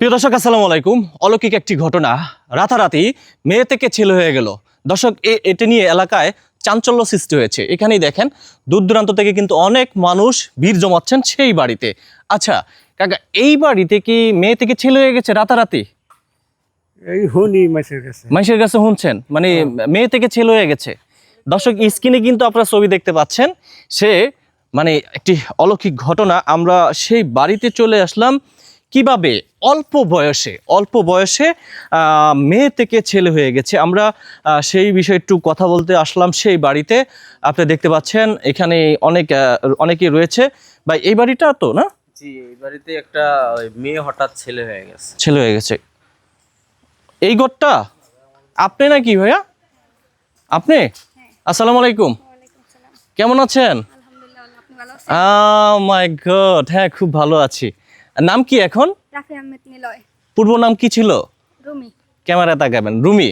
প্রিয় দর্শক আসসালামু আলাইকুম। অলৌকিক একটি ঘটনা রাতারাতি মেয়ে থেকে ছেলে হয়ে গেল। দর্শক এটা নিয়ে এলাকায় চাঞ্চল্য সৃষ্টি হয়েছে। এখানেই দেখেন দূর দূরান্ত থেকে কিন্তু অনেক মানুষ ভিড় জমাচ্ছেন সেই বাড়িতে। আচ্ছা কাকা এই বাড়িতে কি মেয়ে থেকে ছেলে হয়ে গেছে রাতারাতি? এই মাছের কাছে। কাছে শুনছেন মানে মেয়ে থেকে ছেলে হয়ে গেছে। দর্শক স্ক্রিনে কিন্তু আপনারা ছবি দেখতে পাচ্ছেন সে মানে একটি অলৌকিক ঘটনা। আমরা সেই বাড়িতে চলে আসলাম। কীভাবে অল্প বয়সে অল্প বয়সে মেয়ে থেকে ছেলে হয়ে গেছে? আমরা সেই বিষয়ে একটু কথা বলতে আসলাম। সেই বাড়িতে আপনি দেখতে পাচ্ছেন এখানে অনেক অনেকেই রয়েছে। বা এই বাড়িটা তো না? জি এই বাড়িতে একটা মেয়ে হঠাৎ ছেলে হয়ে গেছে। ছেলে হয়ে গেছে। এই ঘরটা আপনি নাকি ভাইয়া? আপনি? আসসালামু আলাইকুম। কেমন আছেন? মাই গড হ্যাঁ খুব ভালো আছি। নাম কি এখন? রাফি আহমেদ নিলয়। পূর্ব নাম কি ছিল? রুমি। ক্যামেরা তাকাবেন রুমি।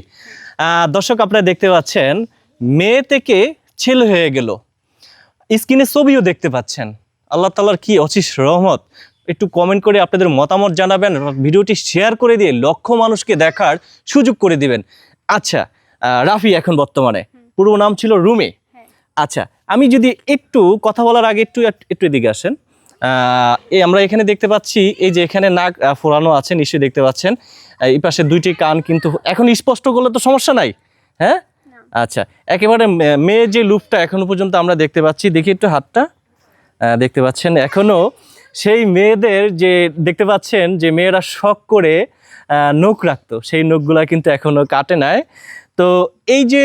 দর্শক আপনারা দেখতে পাচ্ছেন মেয়ে থেকে ছেলে হয়ে গেল। স্ক্রিনে ছবিও দেখতে পাচ্ছেন। আল্লাহ তালার কি অচিস রহমত। একটু কমেন্ট করে আপনাদের মতামত জানাবেন ভিডিওটি শেয়ার করে দিয়ে লক্ষ মানুষকে দেখার সুযোগ করে দিবেন। আচ্ছা রাফি এখন বর্তমানে। পূর্ব নাম ছিল রুমি। হ্যাঁ। আচ্ছা আমি যদি একটু কথা বলার আগে একটু একটু এদিকে আসেন। এই আমরা এখানে দেখতে পাচ্ছি এই যে এখানে নাক ফোড়ানো আছে নিশ্চয়ই দেখতে পাচ্ছেন। এই পাশে দুইটি কান কিন্তু এখন স্পষ্ট করলে তো সমস্যা নাই হ্যাঁ? আচ্ছা একেবারে মে- মেয়ের যে লুপটা এখনও পর্যন্ত আমরা দেখতে পাচ্ছি দেখি একটু হাতটা। দেখতে পাচ্ছেন এখনও সেই মেয়েদের যে দেখতে পাচ্ছেন যে মেয়েরা শখ করে নখ রাখতো। সেই নখগুলা কিন্তু এখনও কাটে নাই। তো এই যে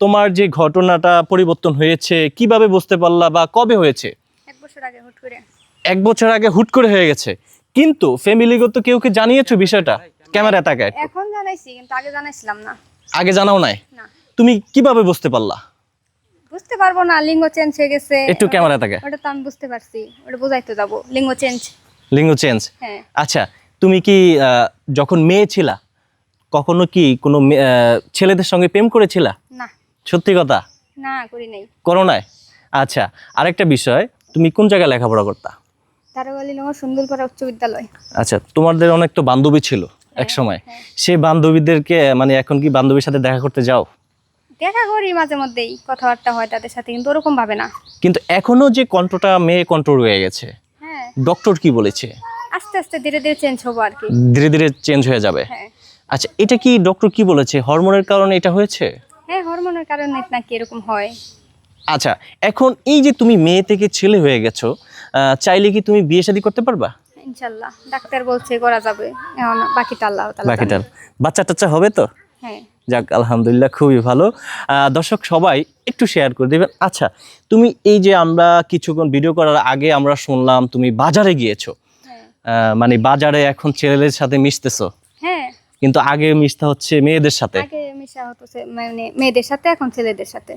তোমার যে ঘটনাটা পরিবর্তন হয়েছে কীভাবে বুঝতে পারলা বা কবে হয়েছে? এক বছর আগে হুট করে। এক বছর আগে হুট করে হয়ে গেছে। কিন্তু ফ্যামিলিগত কেউ কি জানিয়েছো বিষয়টা? ক্যামেরা তাকায়। এখন জানাইছি কিন্তু আগে জানাইছিলাম না। আগে জানাও নাই? না। তুমি কীভাবে বুঝতে পারলা? বুঝতে পারব না লিঙ্গ চেঞ্জ হয়ে গেছে। একটু ক্যামেরা তাকায়। ওটা তো আমি বুঝতে পারছি ওটা বোঝাইতে যাব লিঙ্গ চেঞ্জ লিঙ্গ চেঞ্জ হ্যাঁ। আচ্ছা তুমি কি যখন মেয়ে ছিলা কখনো কি কোনো ছেলেদের সঙ্গে প্রেম করেছিলা? না। সত্যি কথা? না করি নাই। করোনায় আচ্ছা আরেকটা বিষয় তুমি কোন জায়গায় লেখাপড়া করতা? তারওয়ালি লিঙ্গ সুন্দরপাড়া উচ্চ বিদ্যালয়। আচ্ছা তোমাদের অনেক তো বান্ধবী ছিল এক সময় সেই বান্ধবীদেরকে মানে এখন কি বান্ধবীর সাথে দেখা করতে যাও? দেখা করি মাঝে মধ্যেই কথাবার্তা হয় তাদের সাথে কিন্তু ওরকম ভাবে না। কিন্তু এখনও যে কণ্ঠটা মেয়ে কণ্ঠ রয়ে গেছে হ্যাঁ। ডক্টর কি বলেছে? আস্তে আস্তে ধীরে ধীরে চেঞ্জ হব আর কি। ধীরে ধীরে চেঞ্জ হয়ে যাবে। হ্যাঁ। আচ্ছা এটা কি ডক্টর কি বলেছে? হরমোনের কারণে এটা হয়েছে? হ্যাঁ হরমোনের কারণে নাকি এরকম হয়। আচ্ছা এখন এই যে তুমি মেয়ে থেকে ছেলে হয়ে গেছো চাইলে কি তুমি বিয়ে শাদী করতে পারবা? ইনশাল্লাহ ডাক্তার বলছে করা যাবে। এখন বাকিটা আল্লাহ তাআলা বাকিটা বাচ্চা টাচ্চা হবে তো? হ্যাঁ। যাক আলহামদুলিল্লাহ খুবই ভালো। দর্শক সবাই একটু শেয়ার করে দেবেন। আচ্ছা তুমি এই যে আমরা কিছুক্ষণ ভিডিও করার আগে আমরা শুনলাম তুমি বাজারে গিয়েছো। হ্যাঁ। আহ, মানে বাজারে এখন ছেলেদের সাথে মিশতেছো। হ্যাঁ। কিন্তু আগে মিশতে হচ্ছে মেয়েদের সাথে। আগে মিশা হতো মানে মেয়েদের সাথে এখন ছেলেদের সাথে।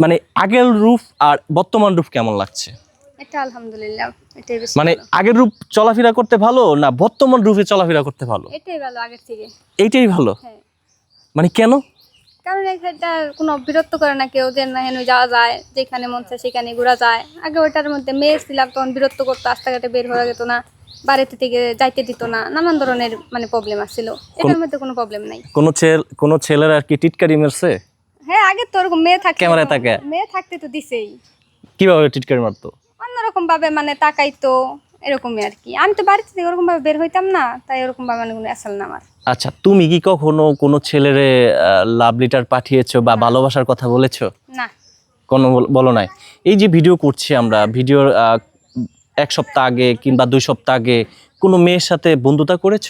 মানে আগের রূপ আর বর্তমান রূপ কেমন লাগছে? এটা আলহামদুলিল্লাহ এটাই বেশি মানে আগের রূপ চলাফেরা করতে ভালো না বর্তমান রূপে চলাফেরা করতে ভালো? এটাই ভালো আগের থেকে। এইটাই ভালো? হ্যাঁ। মানে কেন? কারণ এটা কোনো বিরক্ত করে না কেউ যে না হেন যাওয়া যায় যেখানে মন চায় সেখানে ঘোরা যায়। আগে ওইটার মধ্যে মেয়ে ছিলাম তখন বিরক্ত করতো রাস্তাঘাটে বের হয়ে যেত না বাড়িতে থেকে যাইতে দিত না নানান ধরনের মানে প্রবলেম আসছিল। এটার মধ্যে কোনো প্রবলেম নাই। কোনো ছেলে কোনো ছেলের আর কি টিটকারি মেরছে? হ্যাঁ আগে তো ওরকম মেয়ে থাকতে। ক্যামেরায় তাকে। মেয়ে থাকতে তো দিছেই। কীভাবে টিটকারি মারতো? অন্যরকম ভাবে মানে তাকাইতো এরকমই আর কি। আমি তো বাড়িতে থেকে ওরকম ভাবে বের হইতাম না তাই ওরকম ভাবে মানে কোনো আসল না আমার। আচ্ছা তুমি কি কখনো কোনো ছেলেরে লাভ লেটার পাঠিয়েছো বা ভালোবাসার কথা বলেছ? না। কোনো বলো নাই। এই যে ভিডিও করছি আমরা ভিডিওর এক সপ্তাহ আগে কিংবা দুই সপ্তাহ আগে কোনো মেয়ের সাথে বন্ধুতা করেছ?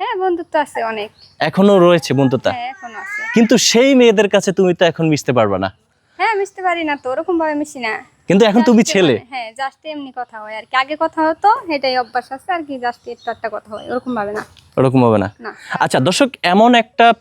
হ্যাঁ বন্ধুত্ব আছে অনেক। এখনও রয়েছে বন্ধুতা? হ্যাঁ এখনও আছে। কিন্তু সেই মেয়েদের কাছে তুমি তো এখন মিশতে পারবে না। হ্যাঁ মিশতে পারি না তো ওরকম ভাবে মিশি না। কিন্তু এখন তুমি ছেলে। হ্যাঁ জাস্ট এমনি কথা হয় আর কি। আগে কথা হতো এটাই অভ্যাস আছে আর কি জাস্ট একটু একটা কথা হয় ওরকম ভাবে না। ওরকম হবে না। আচ্ছা দর্শক এমন একটা